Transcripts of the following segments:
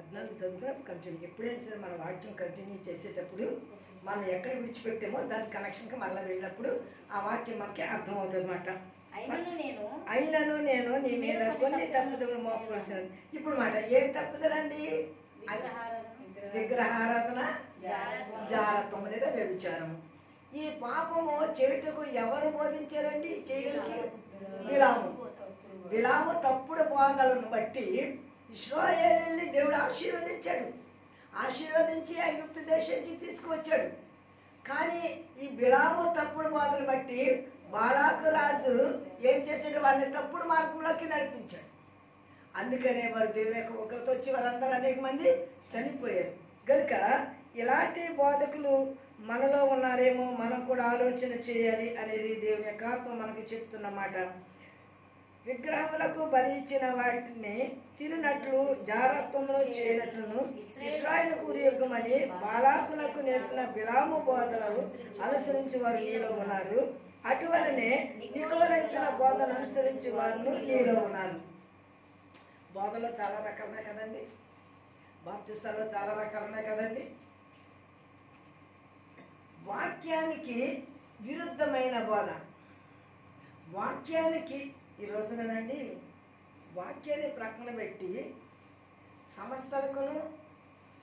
పద్నాలుగు చదువుకున్నప్పుడు కంటిన్యూ ఎప్పుడైనా సరే మన వాక్యం కంటిన్యూ చేసేటప్పుడు మనం ఎక్కడ విడిచిపెట్టామో దాని కనెక్షన్కి మళ్ళీ వెళ్ళినప్పుడు ఆ వాక్యం మనకి అర్థమవుతుంది అనమాట అయినను నేను నీ మీద కొన్ని తప్పుదలు మోపవలసినది. ఇప్పుడు మాట ఏం తప్పుదలండి? విగ్రహారాధన. జారత్వం. లేదా వ్యభిచారం ఈ పాపము చెవిటకు ఎవరు బోధించారండి? చేయడానికి విలాము. విలాము తప్పుడు బోధలను బట్టి ఇస్రాయేలీని దేవుడు ఆశీర్వదించాడు. ఆశీర్వదించి ఐగుప్తు దేశం నుంచి తీసుకువచ్చాడు. కానీ ఈ బిలాము తప్పుడు బోధలు బట్టి బాలాకు రాజు ఏం చేశాడు? వాళ్ళని తప్పుడు మార్గంలోకి నడిపించాడు. అందుకనే వారు దేవుని యొక్క ఒకరితో వచ్చి వారందరూ అనేక మంది చనిపోయారు. కనుక ఇలాంటి బోధకులు మనలో ఉన్నారేమో మనం కూడా ఆలోచన చేయాలి అనేది దేవుని యొక్క ఆత్మ మనకి చెప్తున్నమాట విగ్రహములకు బలి ఇచ్చిన వాటిని తినునట్లు జారత్వమును చేయనట్లును ఇస్రాయిల్ కురియొగ్గమని బాలాకులకు నేర్పిన బిలాము బోధలను అనుసరించి వారు నీలో ఉన్నారు. అటువలనే నికోలైతుల బోధన అనుసరించి వారు నీలో ఉన్నారు. బోధలో చాలా రకాలున్నాయి కదండి. బాప్తిస్తాలో చాలా రకాలున్నాయి కదండి. వాక్యానికి విరుద్ధమైన బోధ. వాక్యానికి ఈ రోజునండి వాక్యాన్ని ప్రక్కన పెట్టి సంస్థలకును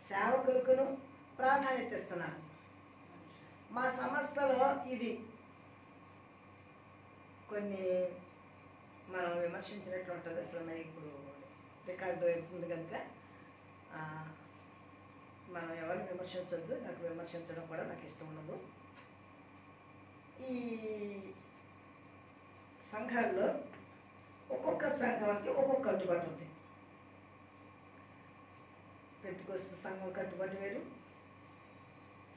సేవకులకును ప్రాధాన్యత ఇస్తున్నారు మా సంస్థలో ఇది కొన్ని మనం విమర్శించినట్లు ఉంటుంది. అసలు మేము ఇప్పుడు రికార్డు అవుతుంది కనుక మనం ఎవరిని విమర్శించొద్దు. నాకు విమర్శించడం కూడా నాకు ఇష్టం ఉండదు. ఈ సంఘాల్లో ఒక్కొక్క సంఘానికి ఒక్కొక్క కట్టుబాటు ఉంది. పెద్దకొస్తు సంఘం కట్టుబాటు వేరు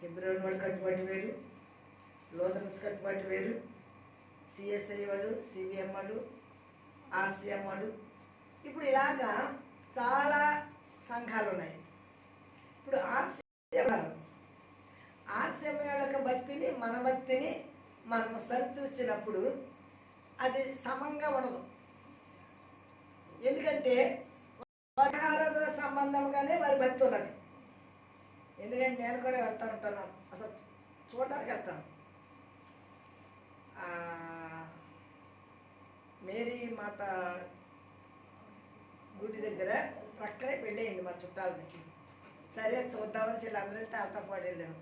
హిబ్రోన్ వాళ్ళు కట్టుబాటు వేరు లోదన్స్ కట్టుబాటు వేరు సిఎస్ఐ వాళ్ళు సిబిఎం వాడు ఆర్సిఎం వాళ్ళు. ఇప్పుడు ఇలాగా చాలా సంఘాలు ఉన్నాయి. ఇప్పుడు ఆర్సిఎం ఆర్సిఎం యొక్క భక్తిని మన భక్తిని మనం సరిచూచినప్పుడు అది సమంగా ఉండదు. ఎందుకంటే ఆరాధన సంబంధంగానే వారి భక్తి ఉన్నది. ఎందుకంటే నేను కూడా వెళ్తా ఉంటాను. అసలు చూడడానికి వెళ్తాను మేరీ మాత గుడి దగ్గర ప్రక్కనే పెళ్ళయింది మా చుట్టాలకి. సరే చూద్దామని వీళ్ళందరూ తాత పాడు వెళ్ళాను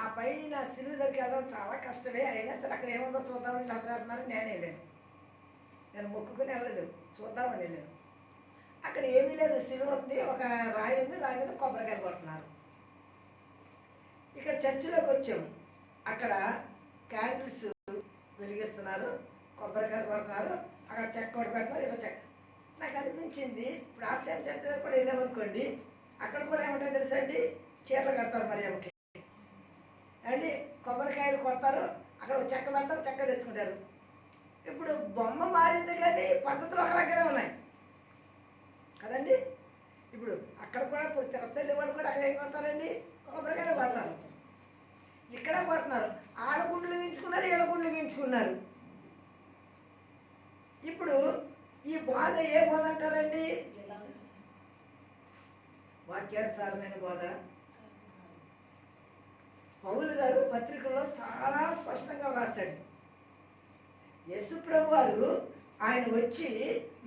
ఆ పైన సిలువు దగ్గరికి వెళ్ళడం చాలా కష్టమే. అయినా సరే అక్కడ ఏముందో చూద్దామని వీళ్ళందరూ అంటున్నారు నేను వెళ్ళాను. నేను మొక్కుకుని వెళ్ళలేదు. చూద్దామని వెళ్ళాను. అక్కడ ఏమీ లేదు. సిలువ ఉంది ఒక రాయి ఉంది రాయి మీద కొబ్బరికాయలు కొడుతున్నారు. ఇక్కడ చర్చిలోకి వచ్చాము. అక్కడ క్యాండిల్స్ వెలిగిస్తున్నారు కొబ్బరికాయలు కొడుతున్నారు అక్కడ చెక్క కొట్టి పెడతారు ఇలా చెక్క. నాకు అనిపించింది ఇప్పుడు ఆర్సీఎం చర్చ దగ్గర కూడా వెళ్ళామనుకోండి అక్కడ కూడా ఏమంటారు తెలుసా అండి? చీరలు కడతారు మరి అమ్మకి అండి కొబ్బరికాయలు కొడతారు అక్కడ ఒక చెక్క పెడతారు చెక్క తెచ్చుకుంటారు. ఇప్పుడు బొమ్మ మారింది కానీ పద్ధతులు ఒకలాగానే ఉన్నాయి. కదండి? ఇప్పుడు అక్కడ కూడా ఇప్పుడు తిరుపతి వాళ్ళు కూడా అక్కడ ఏం కొడతారండి? కొబ్బరికాయలు కొడతారు. ఇక్కడ కొడుతున్నారు. ఆడ గుండెలు గీయించుకున్నారు ఈళ్ళ గుండెలు గీయించుకున్నారు ఇప్పుడు ఈ బాధ ఏ బాధ అంటారండి? వాక్యానుసారమైన బోధ. పౌలు గారు పత్రికలో చాలా స్పష్టంగా వ్రాశాడు. యేసు ప్రభువారు ఆయన వచ్చి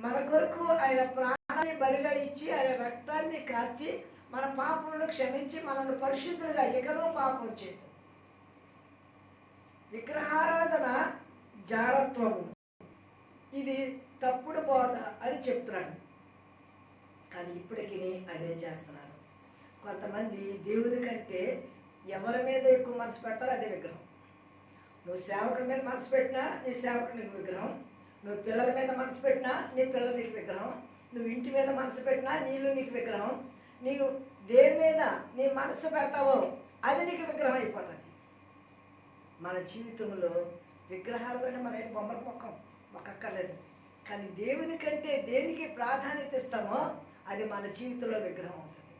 మన కొరకు ఆయన ప్రాణాన్ని బలిగా ఇచ్చి ఆయన రక్తాన్ని కార్చి మన పాపములను క్షమించి మనల్ని పరిశుద్ధులుగా ఎకరో పాపం చేయండి విగ్రహారాధన జారత్వము. ఇది తప్పుడు బోధ అని చెప్తున్నాడు. కానీ ఇప్పటికీ అదే చేస్తున్నారు కొంతమంది దేవుని కంటే ఎవరి మీద ఎక్కువ మనసు పెడతారో అదే విగ్రహం. నువ్వు సేవకుడి మీద మనసు పెట్టినా నీ సేవకుడు నీకు విగ్రహం. నువ్వు పిల్లల మీద మనసు పెట్టినా నీ పిల్లలు నీకు విగ్రహం. నువ్వు ఇంటి మీద మనసు పెట్టినా నీళ్ళు నీకు విగ్రహం. నీవు దేని మీద నీ మనసు పెడతావో అది నీకు విగ్రహం అయిపోతుంది. మన జీవితంలో విగ్రహాలతోనే మన ఏం బొమ్మలకు మొక్కం? మొక్కక్కర్లేదు. కానీ దేవుని కంటే దేనికి ప్రాధాన్యత ఇస్తామో అది మన జీవితంలో విగ్రహం అవుతుంది.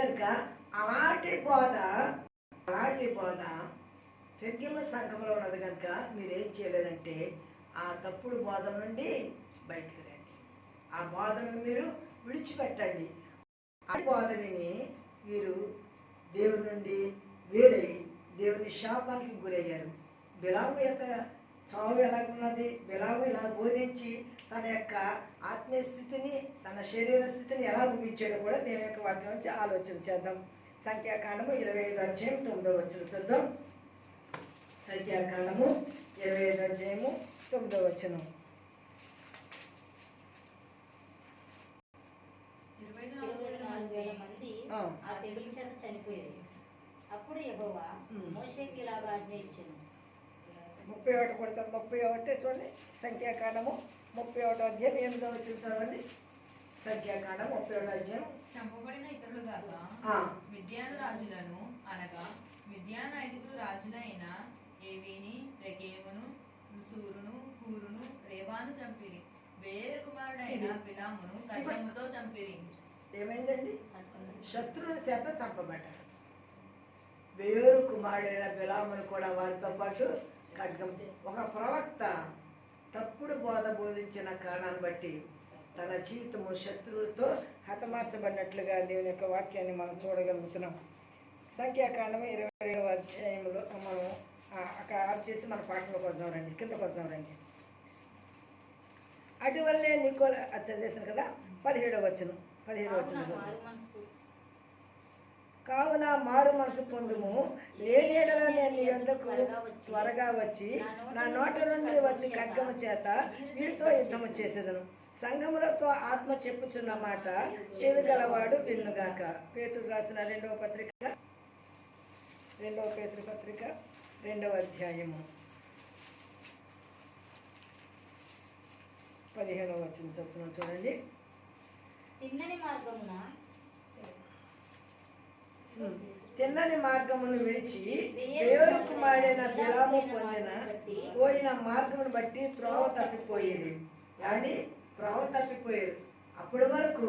కనుక అలాంటి బోధ అలాంటి బోధ పెగ్గిమ సంఘంలో ఉన్నది కనుక మీరేం చేయలేరంటే ఆ తప్పుడు బోధన నుండి బయటకు రండి. ఆ బోధనను మీరు విడిచిపెట్టండి. ఆ బోధనని మీరు దేవుని నుండి వేరై దేవుని శాపానికి గురయ్యారు. బిలాము యొక్క చావు ఎలాగున్నది బిలాము ఇలా బోధించి తన యొక్క ఆత్మీయ స్థితిని తన శరీర స్థితిని ఎలా ముగించాడో కూడా దేవుని యొక్క వాటి నుంచి ఆలోచన చేద్దాం. సంఖ్యాకాండము ఇరవై ఐదు అధ్యాయం తొమ్మిదో వచ్చిన చూద్దాం సంఖ్యాకాండము ఇరవై ఐదు అధ్యాయము తొమ్మిదో వచనం ఇరవై ఇరవై నాలుగు వేల మంది ఆ. తెగులు చేత చనిపోయారు అప్పుడు యెహోవా. మోషేకి ఇలాగా ఆజ్ఞ ఇచ్చాను ముప్పై ఒకటి కొడతారు ముప్పై ఒకటి చూడండి సంఖ్యాకాండము ముప్పై ఒకటో అధ్యాయం ఎనిమిదో వచ్చిన చదవండి సంఖ్యాకాండం ముప్పై ఒకటో అధ్యాయం చంపబడిన ఇతరులు గాక ఆ. మిద్యాను రాజులను అనగా మిద్యాను ఐదుగురు రాజులైన ఏవీని రెకేమును సూరును హూరును రేవాను చంపిరి. వేరే కుమారుడైన ఇది. బిలామును ఖడ్గముతో చంపిరి. ఏమైందండి? శత్రువుల చేత చంపబడ్డాడు. వేరు కుమారుడైన బిలామును కూడా వారితో పాటు ఖడ్గం ఒక ప్రవక్త తప్పుడు బోధ బోధించిన కారణాన్ని బట్టి తన జీవితము శత్రువులతో హతమార్చబడినట్లుగా దేవుని యొక్క వాక్యాన్ని మనం చూడగలుగుతున్నాం. సంఖ్యాకాండము ఇరవై అధ్యాయంలో మనం అక్కడ ఆఫ్ చేసి మన పాటలోకి వద్దాం రండి కిందకు వద్దాం రండి. అటువల్లే నీకో చదివేశాను కదా పదిహేడవ వచ్చును పదిహేడవ వచ్చును కావున మారు మనసు పొందుము లేనేడల నేను నీ యొద్దకు త్వరగా వచ్చి నా నోట నుండి వచ్చి ఖడ్గము చేత వీరితో యుద్ధము చేసేదను. సంఘములతో ఆత్మ చెప్పుచున్న మాట చెవి గలవాడు విన్నుగాక. పేతురు రాసిన రెండవ పత్రిక రెండవ పేతురు పత్రిక. రెండవ అధ్యాయము. పదిహేనవ వచ్చిన చెప్తున్నాను చూడండి. తిన్నని మార్గమున తిన్నని మార్గమును విడిచి వేరు కుమారుడైన బిలాము పొందిన పోయిన మార్గమును బట్టి త్రోవ తప్పిపోయేది. ఏమండి? త్రోవ తప్పిపోయారు అప్పటి వరకు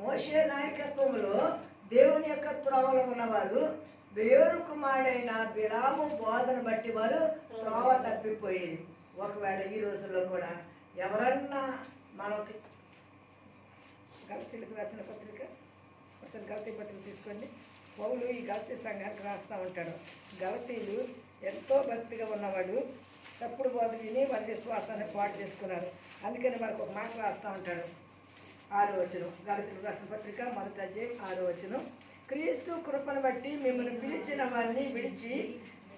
మోషే నాయకత్వంలో దేవుని యొక్క త్రోవలో ఉన్నవారు వేరు కుమారుడైన బిలాము బోధన బట్టి వారు త్రోవ తప్పిపోయేది. ఒకవేళ ఈ రోజుల్లో కూడా ఎవరన్నా మనకి గల్తీలకు రాసిన పత్రిక ఒకసారి గల్తీ పత్రిక తీసుకోండి. పౌలు ఈ గల్తీ సంఘానికి రాస్తూ ఉంటాడు. గల్తీలు ఎంతో భక్తిగా ఉన్నవాడు తప్పుడు బోధ విని వాళ్ళ విశ్వాసాన్ని పాటు చేసుకున్నారు. అందుకని మనకు ఒక మాట రాస్తూ ఉంటాడు. ఆరో వచనం. గల్తీలకు రాసిన పత్రిక మొదట అధ్యాయం ఆరో వచనం. క్రీస్తు కృపను బట్టి మిమ్మల్ని పిలిచిన వారిని విడిచి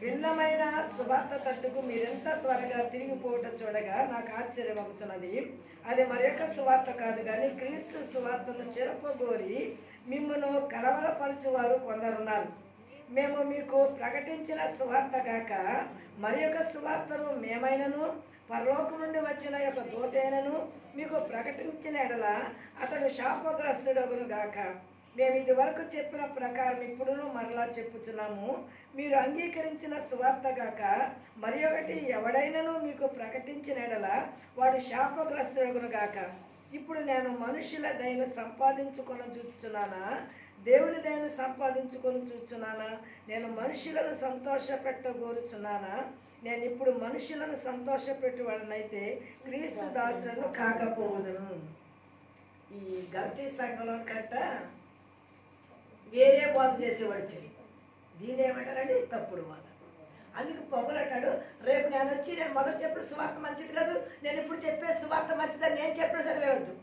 భిన్నమైన సువార్త తట్టుకు మీరెంత త్వరగా తిరిగిపోవటం చూడగా నాకు ఆశ్చర్యం అవుతున్నది. అది మరి యొక్క సువార్త కాదు కానీ క్రీస్తు సువార్తను చెరపగోరి మిమ్మను కలవరపరచువారు కొందరున్నారు. మేము మీకు ప్రకటించిన సువార్త కాక మరి యొక్క సువార్తను మేమైనను పరలోకం నుండి వచ్చిన యొక్క దూతైనను మీకు ప్రకటించిన ఎడల అతడు శాపగ్రస్తుడగును గాక. మేము ఇది వరకు చెప్పిన ప్రకారం ఇప్పుడును మరలా చెప్పుచున్నాము. మీరు అంగీకరించిన సువార్త గాక మరి ఒకటి ఎవడైనను మీకు ప్రకటించిన ఎడల వాడు శాపగ్రస్తుడగును గాక. ఇప్పుడు నేను మనుషుల దయను సంపాదించుకొని చూస్తున్నానా దేవుని దయను సంపాదించుకొని చూస్తున్నానా నేను మనుషులను సంతోషపెట్టగోరుచున్నానా నేను ఇప్పుడు మనుషులను సంతోషపెట్టువాడనైతే క్రీస్తు దాసులను కాకపోవదను. ఈ గల్తీ సంఘంలో కట్ట వేరే బోధ చేసేవాడు చెయ్యి దీన్ని ఏమంటారండి? తప్పుడు బోధ. అందుకు పొగలంటాడు రేపు నేను వచ్చి నేను మొదట చెప్పిన సువార్త మంచిది కాదు నేను ఇప్పుడు చెప్పే సువార్త మంచిదని నేను చెప్పిన సరే వినొద్దు.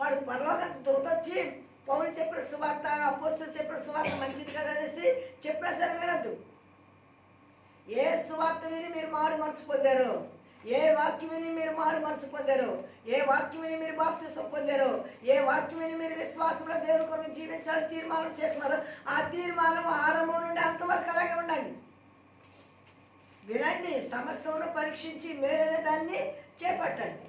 వాడు పరలోక దూత వచ్చి పౌరులు చెప్పిన సువార్త అపోస్తులు చెప్పిన సువార్త మంచిది కదా అనేసి చెప్పినా సరే వినొద్దు. ఏ సువార్త విని మీరు మారు మనసు పొందారు? ఏ వాక్యమని మీరు మారు మనసు పొందారు? ఏ వాక్యమని మీరు బాప్తిసం పొందారు? ఏ వాక్యమని మీరు విశ్వాసంలో దేవుని కొరకు జీవించాలని తీర్మానం చేస్తున్నారు? ఆ తీర్మానం ఆరంభం నుండి అంతవరకు అలాగే ఉండండి. వినండి సమస్యను పరీక్షించి మేలైన దాన్ని చేపట్టండి.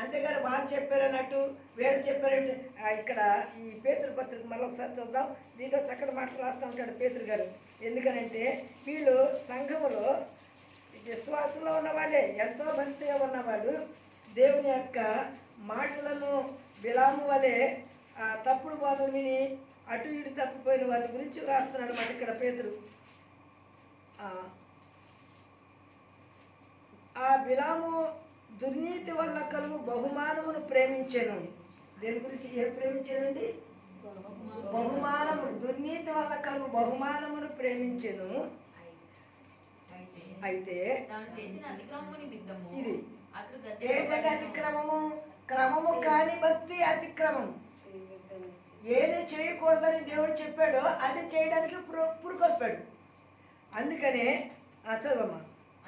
అంతేగాని వాళ్ళు చెప్పారన్నట్టు వీళ్ళు చెప్పారంటే ఇక్కడ ఈ పేతురు పత్రిక మరొకసారి చూద్దాం. దీంట్లో చక్కటి మాటలు రాస్తూ ఉంటాడు పేతురు గారు. ఎందుకనంటే వీళ్ళు సంఘములో విశ్వాసంలో ఉన్నవాళ్ళే ఎంతో భక్తిగా ఉన్నవాడు. దేవుని యొక్క మాటలను విలాము వలె ఆ, తప్పుడు బోధలు విని అటు ఇటు తప్పిపోయిన వారి గురించి రాస్తున్నాడు మాట ఇక్కడ పేతురు. ఆ, ఆ బిలాము దుర్నీతి వల్ల కలుగు బహుమానమును ప్రేమించాను. దేని గురించి ఏం ప్రేమించానండి? బహుమానము దుర్నీతి వల్ల కలుగు బహుమానమును ప్రేమించెను. అయితే అతిక్రమము ఇది. ఏంటంటే అతిక్రమము? క్రమము కాని భక్తి అతిక్రమం. ఏది చేయకూడదని దేవుడు చెప్పాడో అది చేయడానికి పురు- పురుకొల్పాడు. అందుకనే చదవమ్మా.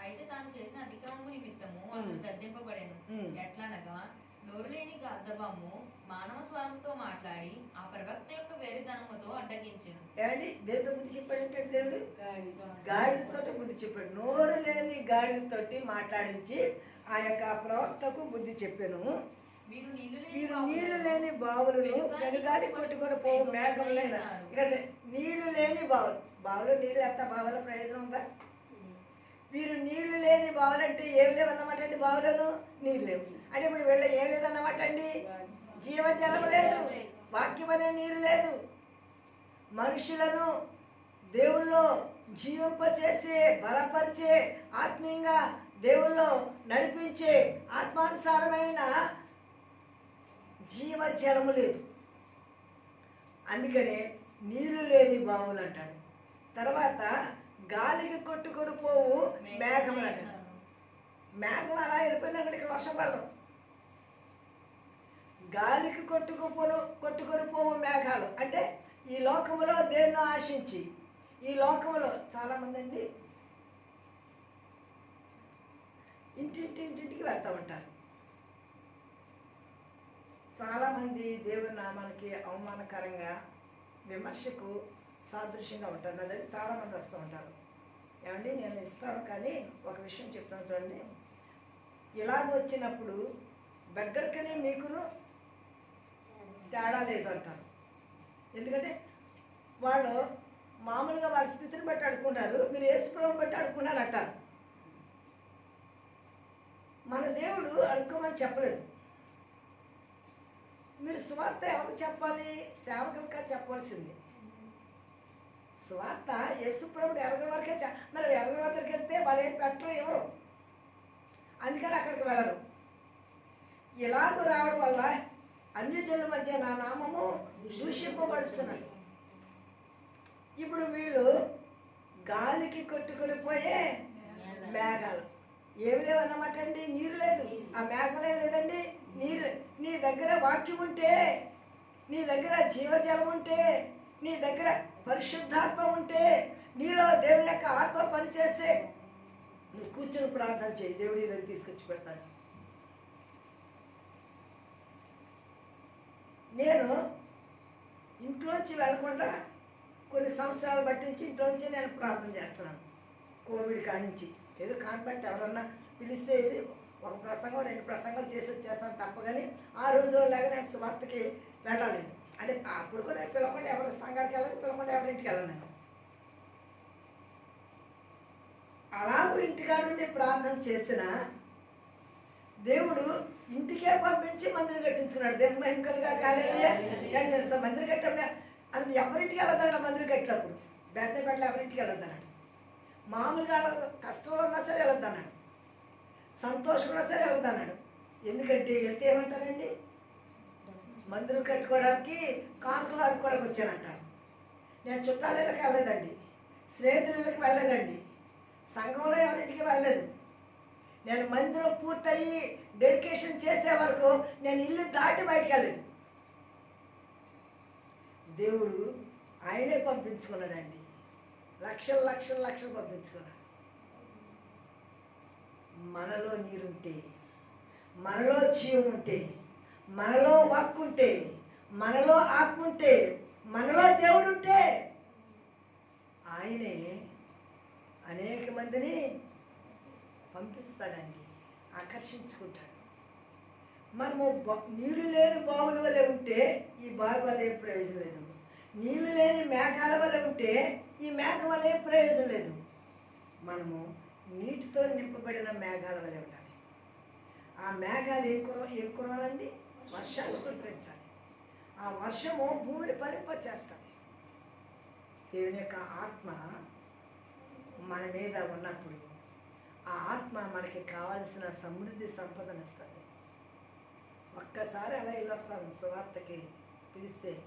అయితే తాను చేసిన అతిక్రమము నిమిత్తము అతడు. ఎట్లనగా నోరు లేని గర్ధబము మానవ స్వరముతో మాట్లాడి ఆ ప్రవక్త యొక్క వెరితనముతో అడ్డగించెను. ఏమండి? దేంతో బుద్ధి చెప్పాడంటే దేవుడు? గాడిదతోటి బుద్ధి చెప్పాడు. నోరు లేని గాడిదతోటి మాట్లాడించి ఆ యొక్క ప్రవక్తకు బుద్ధి చెప్పాను. మీరు నీళ్ళు లేని మీరు బావులను వెనుగాలి కొట్టుకొని పోవు మేఘములైన ఇక్కడ నీళ్ళు లేని బావులు. బావులు నీళ్ళు ఎంత బావుల ప్రయోజనం ఉందా? మీరు నీళ్ళు లేని బావులు అంటే ఏం లేవన్నమాట అండి బావులను? నీళ్ళు లేవు. అంటే ఇప్పుడు వీళ్ళ ఏం లేదన్నమాట అండి? జీవజలం లేదు వాక్యమనే నీరు లేదు. మనుషులను దేవుల్లో జీవింపచేసే బలపరిచే ఆత్మీయంగా దేవుల్లో నడిపించే ఆత్మానుసారమైన జీవజలము లేదు. అందుకనే నీళ్ళు లేని బావులు అంటాడు. తర్వాత గాలికి కొట్టుకొని పోవు మేఘములు అంటాడు. మేఘం అలా వెళ్ళిపోయింది అక్కడ ఇక్కడ వర్షం పడదాం. గాలికి కొట్టుకుపోను కొట్టుకొని పోవు మేఘాలు. అంటే ఈ లోకంలో దేన్నో ఆశించి ఈ లోకంలో చాలామంది అండి ఇంటింటి ఇంటింటికి వెళ్తూ ఉంటారు. చాలామంది దేవుని నామానికి అవమానకరంగా విమర్శకు సాదృశ్యంగా ఉంటారు. నా దగ్గర చాలామంది వస్తూ ఉంటారు. ఏమండి నేను ఇస్తాను కానీ ఒక విషయం చెప్తాను చూడండి. ఇలాగ వచ్చినప్పుడు దగ్గరకనే మీకును తేడా లేదు అంటారు ఎందుకంటే వాళ్ళు మామూలుగా వాళ్ళ స్థితిని బట్టి అడుకున్నారు మీరు ఏసుప్రభుని బట్టి అడుకున్నారు అంటారు మన దేవుడు అడుక్కోమని చెప్పలేదు. మీరు స్వార్థ ఎవరికి చెప్పాలి? సేవకులుగా చెప్పాల్సింది స్వార్థ యేసుప్రభుడు ఎరగని వరకే మరి ఎరగని వద్దరికి వెళ్తే వాళ్ళు ఏం పెట్టరు ఎవరు? అందుకని అక్కడికి వెళ్ళరు. ఇలాగ రావడం వల్ల అన్ని జనుల మధ్య నా నామము దూషింపబడుతున్నది ఇప్పుడు వీళ్ళు గాలికి కొట్టుకొని పోయే మేఘాలు. ఏమి లేవన్నమాట అండి? నీరు లేదు. ఆ మేఘాలు ఏమి లేదండి? నీరు. నీ దగ్గర వాక్యం ఉంటే నీ దగ్గర జీవజలం ఉంటే నీ దగ్గర పరిశుద్ధాత్మ ఉంటే నీలో దేవుని యొక్క ఆత్మ పనిచేస్తే నువ్వు కూర్చొని ప్రార్థన చేయి. దేవుడి దగ్గర తీసుకొచ్చి పెడతాను నేను ఇంట్లోంచి వెళ్ళకుండా కొన్ని సంవత్సరాలు పట్టించి ఇంట్లోంచి నేను ప్రార్థన చేస్తున్నాను. కోవిడ్ కానించి. ఏదో కాన్బెంట్ ఎవరన్నా పిలిస్తే వెళ్ళి ఒక ప్రసంగం రెండు ప్రసంగాలు చేసి వచ్చేస్తాను తప్ప ఆ రోజుల్లో లాగా నేను సువార్తకి వెళ్ళలేదు. అంటే అప్పుడు కూడా పిలవకుండా ఎవరి సంఘానికి వెళ్ళదు పిలవకుండా ఎవరింటికి వెళ్ళను నేను. అలాగూ ఇంటికాడ నుండి ప్రార్థన చేసిన దేవుడు ఇంటికే పంపించి మందిరం కట్టించుకున్నాడు. దేవుని మహిమకలుగా కాలేదు మందిరం కట్టడం అసలు ఎవరింటికి వెళ్ళొద్దన్నాడు మందిరం కట్టినప్పుడు? బెత్తపేటలో ఎవరింటికి వెళ్ళొద్దన్నాడు మామూలుగా కష్టంలో ఉన్నా సరే వెళ్ళొద్దన్నాడు సంతోషం ఉన్నా సరే వెళ్ళొద్దన్నాడు ఎందుకంటే వెళ్తే ఏమంటారండి? మందిరం కట్టుకోవడానికి కానుకలు అనుకోవడానికి వచ్చానంటారు. నేను చుట్టాలకి వెళ్ళలేదండి. స్నేహితులకి వెళ్ళలేదండి. సంఘంలో ఎవరింటికి వెళ్ళలేదు. నేను మందిరం పూర్తయి డెడికేషన్ చేసే వరకు నేను ఇల్లు దాటి బయటికి దేవుడు ఆయనే పంపించుకున్నాడండి. లక్షలు లక్షలు లక్షలు పంపించుకున్నాడు. మనలో నీరుంటే మనలో జీవం ఉంటే మనలో వర్క్ ఉంటే మనలో ఆత్మ ఉంటే మనలో దేవుడు ఉంటే ఆయనే అనేక మందిని పంపిస్తాడండి. ఆకర్షించుకుంటాడు. మనము నీళ్ళు లేని బావుల వల్ల ఉంటే ఈ బావి వల్ల ఏ ప్రయోజనం లేదు. నీళ్ళు లేని మేఘాల వల్ల ఉంటే ఈ మేఘ వల్ల ఏ ప్రయోజనం లేదు. మనము నీటితో నింపబడిన మేఘాల వల్ల ఉండాలి. ఆ మేఘాలు ఏం కుర ఏం కురవాలండి? వర్షాలు కురిపించాలి. ఆ వర్షము భూమిని పలింపచేస్తుంది దేవుని యొక్క ఆత్మ మన మీద ఉన్నప్పుడు ఆ ఆత్మ మనకి కావలసిన సమృద్ధి సంపదను ఇస్తుంది. ఒక్కసారి అలా వెళ్ళొస్తాను సువార్తకి పిలిస్తే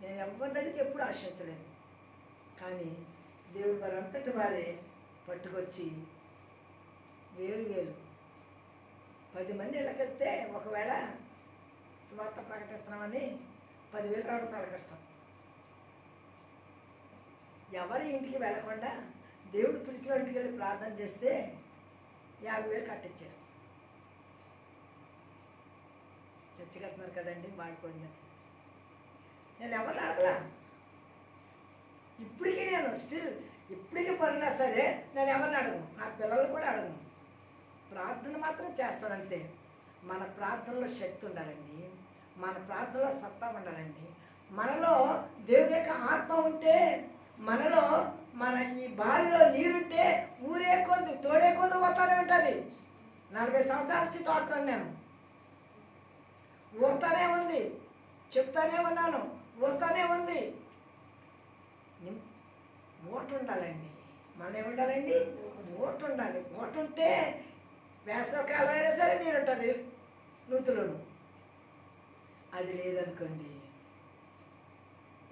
నేను ఎవరి దగ్గర ఎప్పుడు ఆశించలేదు. కానీ దేవుడు వారంతటి వారే పట్టుకొచ్చి వేలు వేలు పది మంది ఇళ్ళకెళ్తే ఒకవేళ సువార్త ప్రకటిస్తున్నామని పదివేలు రావడం చాలా కష్టం. ఎవరి ఇంటికి వెళ్ళకుండా దేవుడు పిలిచినట్టుకు వెళ్ళి ప్రార్థన చేస్తే యాభై వేలు కట్టించారు. చర్చి కడుతున్నారు కదండి వాడుకోండి నేను ఎవరిని అడగలా? ఇప్పటికీ నేను స్టిల్ ఇప్పటికీ పడినా సరే నేను ఎవరిని అడగను? నా పిల్లలు కూడా అడగను. ప్రార్థన మాత్రం చేస్తానంతే. మన ప్రార్థనలో శక్తి ఉండాలండి. మన ప్రార్థనలో సత్తా ఉండాలండి. మనలో దేవుని యొక్క ఆత్మ ఉంటే మనలో మన ఈ బావిలో నీరుంటే ఊరే కొంది తోడే కొంది వస్తానే ఉంటుంది. నలభై సంవత్సరాల నుంచి తోటలో నేను. ఊరుతానే ఉంది. చెప్తానే ఉన్నాను. ఊరుతానే ఉంది. ఓటు ఉండాలండి మనం ఏముండాలండి? ఓటు ఉండాలి ఓటు ఉంటే వేసవకాలం అయినా సరే నీరు ఉంటుంది నూతులను. అది లేదనుకోండి.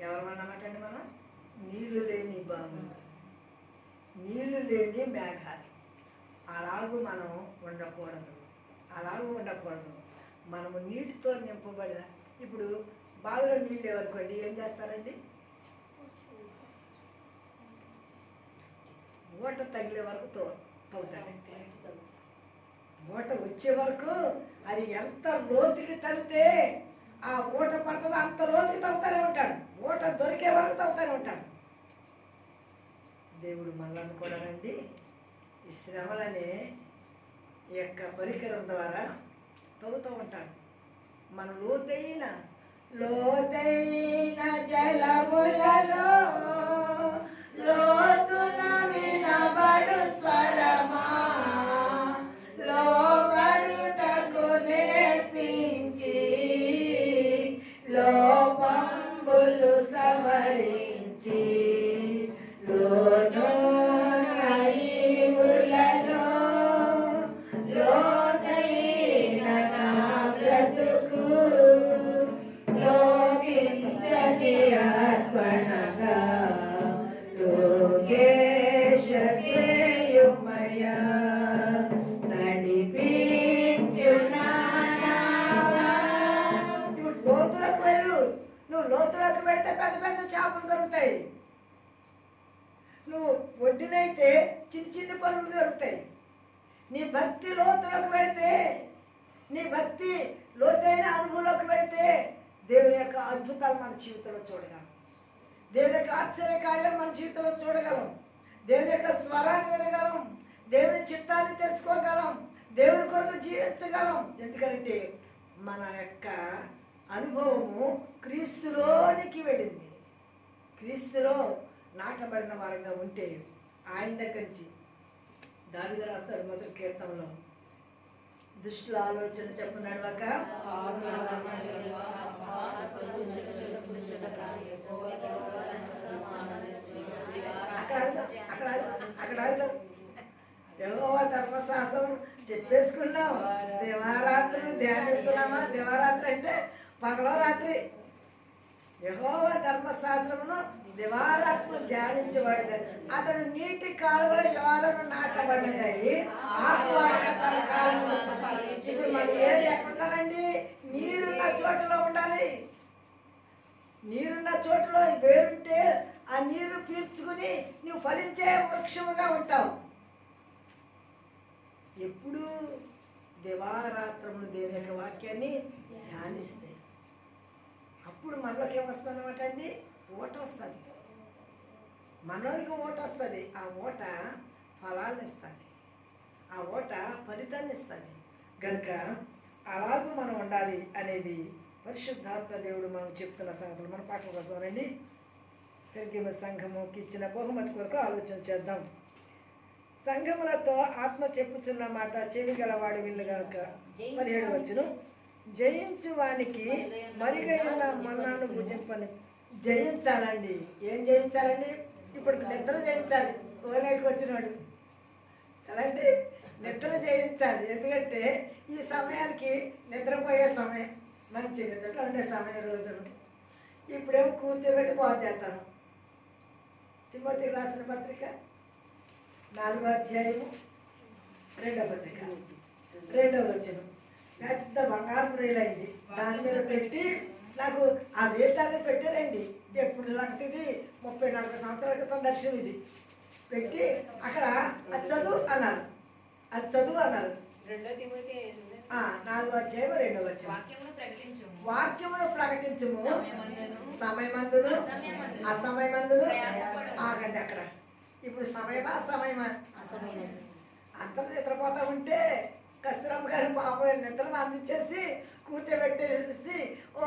ఎవరమన్నమాట అండి మనం? నీళ్ళు లేని బాము నీళ్ళు లేని మేఘాలు. అలాగూ మనం ఉండకూడదు. అలాగూ ఉండకూడదు. మనము నీటితో నింపబడిన ఇప్పుడు బావిలో నీళ్ళు లేవనుకోండి ఏం చేస్తారండి? ఓట తగిలే వరకు తో తవ్వుతాడండి ఓట వచ్చే వరకు అది ఎంత లోతుకి తవ్వితే ఆ ఓట పడుతుందో అంత లోతుకి తవ్వుతానే ఉంటాడు ఓట దొరికే వరకు తవ్వుతానే ఉంటాడు దేవుడు మనల్ని కూడానండి ఈ శ్రమలనే ఈ యొక్క పరికరం ద్వారా తవ్వుతూ ఉంటాడు. మన లోతైన లోతైన జలములలో లోతున లోతులోకి వెళితే పెద్ద పెద్ద చేపలు దొరుకుతాయి. నువ్వు ఒడ్డునైతే చిన్న చిన్న పనులు దొరుకుతాయి. నీ భక్తి లోతులోకి వెళితే నీ భక్తి లోతైన అనుభవంలోకి వెళితే దేవుని యొక్క అద్భుతాలు మన జీవితంలో చూడగలం. దేవుని యొక్క ఆశ్చర్య కార్యాలు మన జీవితంలో చూడగలం. దేవుని యొక్క స్వరాన్ని వినగలం. దేవుని చిత్తాన్ని తెలుసుకోగలం. దేవుని కొరకు జీవించగలం. ఎందుకంటే మన యొక్క అనుభవము క్రీస్తులోనికి వెళ్ళింది. క్రీస్తులో నాటబడిన వారంగా ఉంటే ఆయన దగ్గర నుంచి దావిద రాస్తాడు మొదటి కీర్తనలో. దుష్టుల ఆలోచన చెప్పు నడవక. అక్కడ అక్కడ అక్కడ ఆగుదాం. ధర్మశాస్త్రం చెప్పేసుకున్నాం. దివారాత్రులు ధ్యానిస్తున్నామా? దివారాత్రి అంటే పగలో రాత్రి. యహోవ ధర్మశాస్త్రమును దివారాత్రులు ధ్యానించబడింది అతడు నీటి కాలువ యోలను నాటబడినది. ఏది ఉండాలండి నీరున్న చోటలో ఉండాలి. నీరున్న చోటలో వేరుంటే ఆ నీరు పీల్చుకుని నువ్వు ఫలించే వృక్షముగా ఉంటావు. ఎప్పుడు దివారాత్రములు దేవుని యొక్క వాక్యాన్ని ధ్యానిస్తే అప్పుడు మనలోకి ఏమొస్తుందన్నమాట అండి ఓట వస్తుంది మనలోనికి ఓట వస్తుంది ఆ ఓట ఫలాలను ఇస్తుంది ఆ ఓట ఫలితాన్ని ఇస్తుంది కనుక అలాగూ మనం ఉండాలి అనేది పరిశుద్ధాత్మ దేవుడు మనం చెప్తున్న సంగతులు మన పాటలు వస్తామండి పెరిగిన సంఘముకి ఇచ్చిన బహుమతి కొరకు ఆలోచన చేద్దాం. సంఘములతో ఆత్మ చెప్పుచున్న మాట చెవి గలవాడు విల్లు గనుక. పదిహేడు వచ్చును. జయించు వానికి మరిగైన మన్నాను భుజింపని. జయించాలండి. ఏం జయించాలండి? ఇప్పుడు నిద్ర జయించాలి. ఓనైట్కి వచ్చినాడు. కదండి? నిద్ర జయించాలి. ఎందుకంటే ఈ సమయానికి నిద్రపోయే సమయం. మంచి నిద్రలో ఉండే సమయం రోజులు. ఇప్పుడేమో కూర్చోబెట్టి బాగు చేస్తాను తిమ్మతికి రాసిన పత్రిక నాలుగో అధ్యాయము రెండో పత్రిక. రెండో వచ్చినాం పెద్ద బంగారు రైలైంది దాని మీద పెట్టి నాకు ఆ రేట్ అనేది పెట్టారండి. ఎప్పుడు లాంటిది? ముప్పై నలభై సంవత్సరాల క్రితం దర్శనం ఇది. పెట్టి అక్కడ అది చదువు అన్నారు. అది చదువు అన్నారు. నాలుగో అధ్యాయం రెండో వచ్చాము వాక్యమును ప్రకటించుము. సమయమందును. సమయమందును. అసమయమందును. ఆగండి అక్కడ. ఇప్పుడు సమయమా? అసమయమా. అందరూ నిద్రపోతా ఉంటే కస్తూరమ్మ గారి పాపం నిద్ర అందించేసి కూర్చోబెట్టేసి ఓ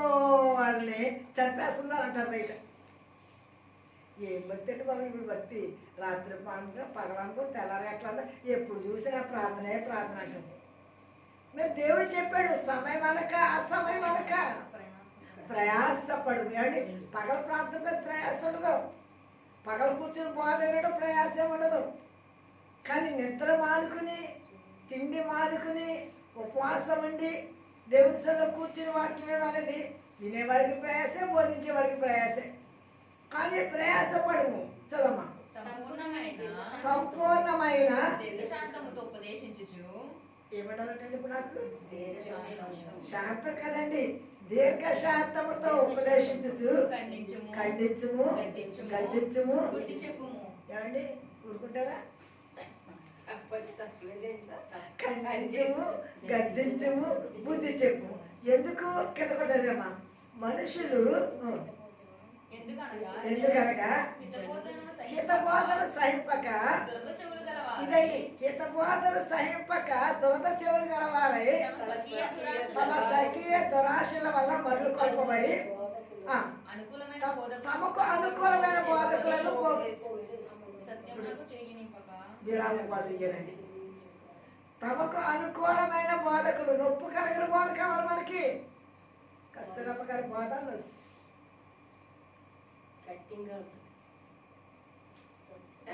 వాళ్ళని చంపేస్తున్నారు అంటారు బయట. ఏం భక్తి అంటే బాబు ఇప్పుడు భక్తి? రాత్రి పాంతం పగలంతం తెల్లారి ఎట్లా ఎప్పుడు చూసినా ప్రార్థనే ప్రార్థన అంటుంది. మరి దేవుడు చెప్పాడు సమయం అనక అసమయం అనక. ప్రయాసపడు. ఏమండి? పగల ప్రాంతం మీద ప్రయాస ఉండదు. పగల కూర్చుని బాధ ప్రయాసం ఉండదు. కానీ నిద్ర మానుకుని తిండి మానుకుని ఉపవాసం ఉండి దేవుని సల్లో కూర్చుని వాక్యం వినడం అనేది వినేవాడికి ప్రయాసే బోధించేవాడికి ప్రయాసే. కానీ ప్రయాసపడము. చదమ్మా సంపూర్ణమైన? ఏమన్నారంటే ఇప్పుడు నాకు. శాంతం కదండి. దీర్ఘ శాంతముతో ఉపదేశించు ఖండించుము. ఖండించుము. గద్దించుము ఏమండి? ఊరుకుంటారా. ఖండించము గద్దించము బుద్ధి చెప్పు ఎందుకు కింద కొట్టదమ్మా మనుషులు ఎందుకనగా హితబోధన సహింపక ఇదండి హితబోధన సహింపక దురద చెవులు గలవారై తమ స్వకీయ దురాశల తమ స్వకీయ దురాశల వల్ల మరలు కొల్పబడి తమకు అనుకూలమైన బోధకులను విరామ బాధ తమకు అనుకూలమైన బోధకులు నొప్పు కలిగిన బోధ కావాలి మనకి? కస్తూరమ్మ గారి బోధ అన్నది. కట్టింగ్గా ఉంటుంది.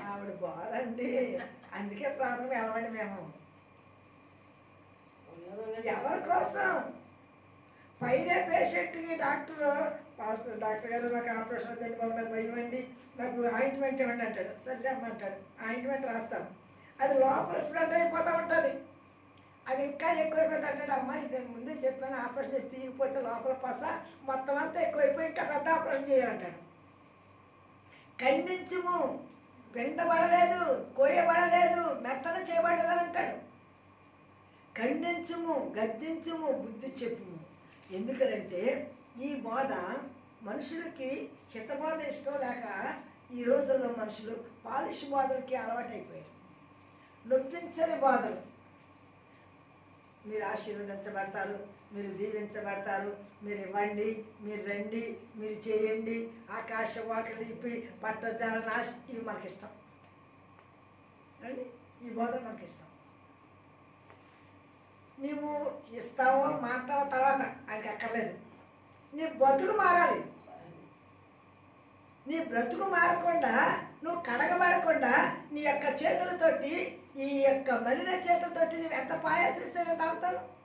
ఆవిడ బోధ అండి అందుకే ప్రాణం వెళ్ళవండి మేము. ఎవరి కోసం? పైన పేషెంట్కి డాక్టర్ పాస్టర్ డాక్టర్ గారు నాకు ఆపరేషన్ అవుతుంది బాబు నాకు భయం అండి. నాకు ఆయింట్మెంట్ ఇవ్వండి అంటాడు. సరే అమ్మ అంటాడు. ఆయింట్మెంట్ రాస్తాం. అది లోపల స్ప్రెడ్ అయిపోతూ ఉంటుంది. అది ఇంకా ఎక్కువైపోతుంది అంటాడు అమ్మ ఇది ముందే చెప్పాను ఆపరేషన్ చేసి తీయకపోతే లోపల పస మొత్తం అంతా ఎక్కువైపోయి ఇంకా పెద్ద ఆపరేషన్ చేయాలంటాడు. ఖండించము పెండబడలేదు కోయబడలేదు మెత్తన చేయబడలేదు అని అంటాడు. ఖండించము గద్దించము బుద్ధి చెప్పుము. ఎందుకనంటే ఈ బోధ మనుషులకి హితబోధ ఇష్టం లేక ఈ రోజుల్లో మనుషులు పాలిష్ బోధలకి అలవాటైపోయారు. నొప్పించని బాధలు. మీరు ఆశీర్వదించబడతారు మీరు దీవించబడతారు మీరు ఇవ్వండి మీరు రండి మీరు చేయండి. ఆకాశ వాకలు ఇప్పి పట్టజాల నాశ ఇవి మనకి ఇష్టం అండి? ఈ బోధ మనకి ఇష్టం నీవు ఇస్తావో మాట్లావో తర్వాత ఆయనకి అక్కర్లేదు. నీ బతుకు మారాలి. నీ బ్రతుకు మారకుండా నువ్వు కడగబడకుండా నీ యొక్క చేతులతోటి ఈ యొక్క మలిన చేతులతోటి నువ్వు ఎంత పాయాసం ఇస్తే తాగుతాను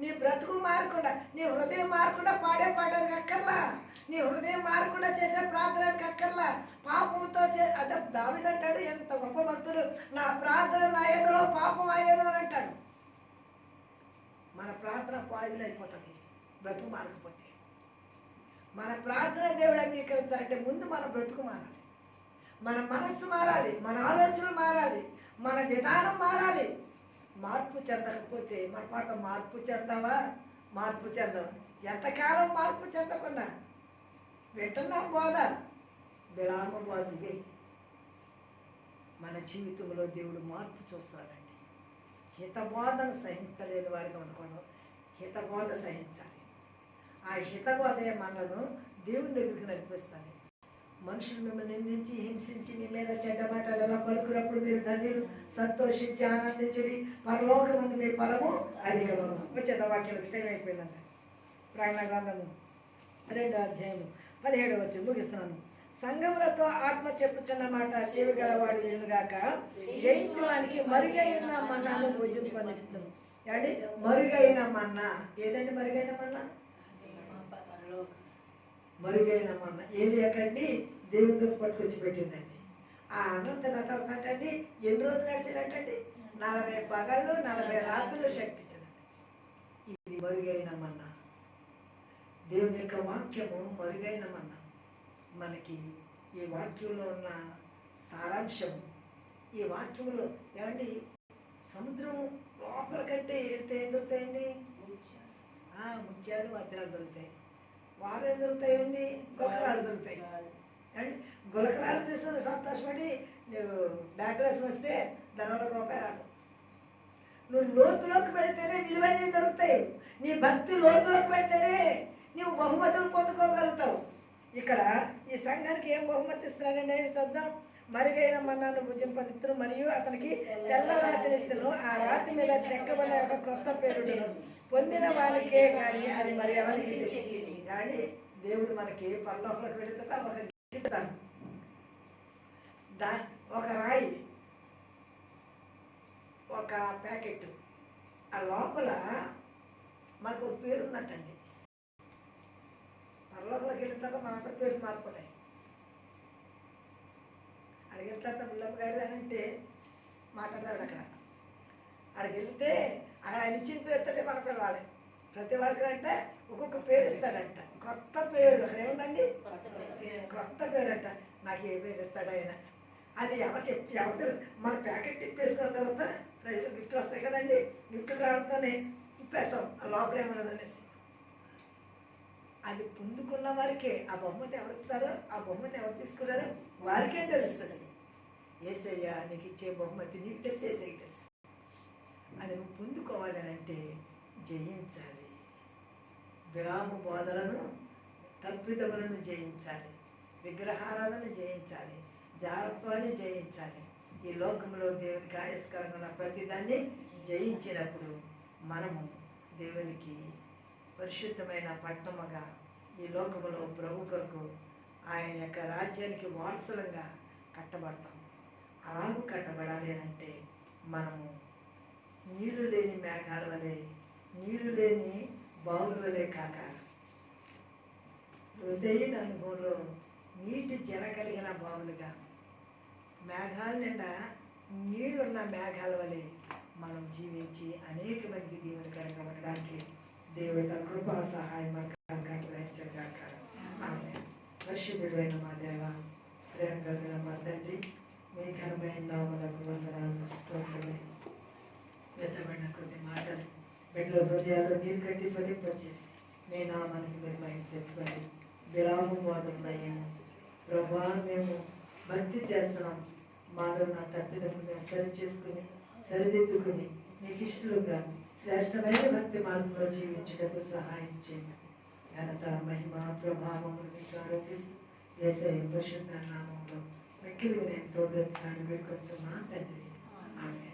నీ బ్రతుకు మారకుండా నీ హృదయం మారకుండా పాడే పాడడానికి అక్కర్లా. నీ హృదయం మారకుండా చేసే ప్రార్థనకి అక్కర్లా. పాపంతో చే అదే దావిదంటాడు ఎంత గొప్ప భక్తుడు. నా ప్రార్థన నా ఏదో పాపం అయ్యేదో అని అంటాడు. మన ప్రార్థన పాయిజన్ అయిపోతుంది బ్రతుకు మారకపోతే. మన ప్రార్థన దేవుడు అంగీకరించాలంటే ముందు మన బ్రతుకు మారాలి. మన మనస్సు మారాలి మన ఆలోచనలు మారాలి మన విధానం మారాలి. మార్పు చెందకపోతే మన పాట మార్పు చెందావా? మార్పు చెందవా ఎంతకాలం మార్పు చెందకుండా? వింటున్నాం బోధ. విరామ బోధ ఇవే మన జీవితంలో దేవుడు మార్పు చూస్తాడండి హితబోధను సహించలేని వారిగా ఉండకూడదు. హితబోధ సహించాలి. ఆ హితబోధే మనలను దేవుని దగ్గరికి నడిపిస్తుంది. మనుషులు మిమ్మల్ని నిందించి హింసించి మీ మీద చెడ్డ మాటలు ఎలా పలుకున్నప్పుడు మీరు ధన్యులు సంతోషించి ఆనందించుడి పరలోకమందు మీ ఫలము అధికము వచ్చేద వాక్యం టైం ప్రాణ గ్రంథము రెండో అధ్యాయము పదిహేడు వచ్చి ముగిస్తున్నాను. సంగములతో ఆత్మ చెప్పుచున్న మాట చెవి గలవాడు వినుగాక జయించడానికి మరుగైన మన్నాను భుజింపనిద్దాం ఏమండి? మరుగైన మన్నా. ఏదండి మరుగైన మన్నా? మరుగైన మన్న ఏలియా కండి దేవుని దూత పట్టుకొచ్చి పెట్టిందండి. ఆ అన్నం తిన్న తర్వాత అండి ఎన్ని రోజులు నడిచినట్టండి నలభై పగళ్ళు నలభై రాత్రులు శక్తి ఇచ్చినట్టు ఇది మరుగైన మన్న. దేవుని యొక్క వాక్యము మరుగైన మన్న. మనకి ఈ వాక్యంలో ఉన్న సారాంశం ఈ వాక్యంలో ఏమండి? సముద్రం లోపల కంటే ఎంత ఏం దొరుకుతాయండి? ముత్యాలు వజ్రాలు దొరుకుతాయి. వారు దొరుకుతాయండి గొలకరాలు దొరుకుతాయి. అండి గులకరాలు చూసుకుని సంతోషపడి నువ్వు బ్యాగ్ వేసి వస్తే దానివల్ల రూపాయి రాదు. నువ్వు లోతులోకి పెడితేనే విలువైనవి దొరుకుతాయి. నీ భక్తి లోతులోకి పెడితేనే నువ్వు బహుమతులు పొందుకోగలుగుతావు. ఇక్కడ ఈ సంఘానికి ఏం బహుమతి ఇస్తున్నాడండి ఆయన చూద్దాం. మరుగైన మన్నాను భుజింపనిత్తును మరియు అతనికి తెల్ల రాతి నెత్తును ఆ రాతి మీద చెక్కబడిన ఒక క్రొత్త పేరుడును. పొందిన వానికే కానీ అది మరి ఎవరికి కానీ దేవుడు మనకి పరలోకంలోకి వెళుతుందా ఒక గిఫ్ట్ దా ఒక రాయి ఒక ప్యాకెట్. ఆ లోపల మనకు ఒక పేరు ఉన్నట్టండి. పరలోకంలోకి వెళ్ళిన తర్వాత మన పేరు మారిపోతాయి. అడిగిన తర్వాత ముల్లమ్మ గారు అని అంటే మాట్లాడతాడు అక్కడ. అక్కడికి వెళ్తే అక్కడ ఆయన ఇచ్చిన పేరుతోటే మన పిలవాలి ప్రతి వర్గం అంటే ఒక్కొక్క పేరు ఇస్తాడంట కొత్త పేరు. అక్కడ ఏముందండి కొత్త పేరు. పేరంట. నాకు ఏ పేరు ఇస్తాడు ఆయన? అది ఎవరికి ఎవరికి మన ప్యాకెట్ తిప్పేసుకున్న తర్వాత ప్రజలు గిఫ్ట్లు వస్తాయి కదండి. గిఫ్ట్లు రావడంతోనే తిప్పేస్తాం. ఆ లోపల ఏమన్నది అనేసి. అది పొందుకున్న వారికే. ఆ బహుమతి ఎవరు ఇస్తారో ఆ బహుమతి ఎవరు తీసుకున్నారో వారికే తెలుస్తుంది. ఏసయ్య నీకు ఇచ్చే బహుమతి నీకు తెలిసి ఏసయ్య తెలుసు. అది నువ్వు పొందుకోవాలి అని అంటే జయించాలి. విరామ బోధలను తప్పిదములను జయించాలి. విగ్రహారాధన జయించాలి. జాగ్రత్తని జయించాలి. ఈ లోకంలో దేవునికి ఆయస్కరంగా ప్రతిదాన్ని జయించినప్పుడు మనము దేవునికి పరిశుద్ధమైన పట్టముగా ఈ లోకములో ప్రభు కొరకు ఆయన యొక్క రాజ్యానికి వారసులంగా కట్టబడతాం. అలాగూ కట్టబడాలి అంటే మనము నీళ్ళు లేని మేఘాల వలె నీళ్ళు లేని బావుల కాక. హృదయన అనుభవంలో నీటి జల కలిగిన బావులుగా. మేఘాల నిండా నీళ్ళున్న మేఘాల వలె మనం జీవించి అనేక మందికి దీవెనకరంగా ఉండడానికి దేవుడి తన కృపా సహాయం మనకు అనుగ్రహించగాక ఆమె పరిశుద్ధుడైన మా దేవ ప్రేమ కలిగిన మా తండ్రి మీ ఘనమైన నామలకు వందనాలు స్తోత్రమే మెత్తబడిన కొద్ది మాటలు బిడ్డల హృదయాల్లో నీరు కట్టి ఫలింపచేసి మీ నామానికి మీరు మైకి తెచ్చుకోండి విరామం మొదలున్నాయేమో ప్రభా మేము భక్తి చేస్తున్నాం. మాలో నా తప్పిదము మేము సరి చేసుకుని సరిదిద్దుకుని నీకు ఇష్టలుగా శ్రేష్టమైన భక్తి మార్గంలో జీవించటకు సహాయం చేయండి. ఘనత మహిమ ప్రభావములు మీకు ఆరోపిస్తూ వేసే పరిశుద్ధ నామంలో మిక్కిలి నేను తోడు వేడుకొచ్చున్నా తండ్రి. ఆమె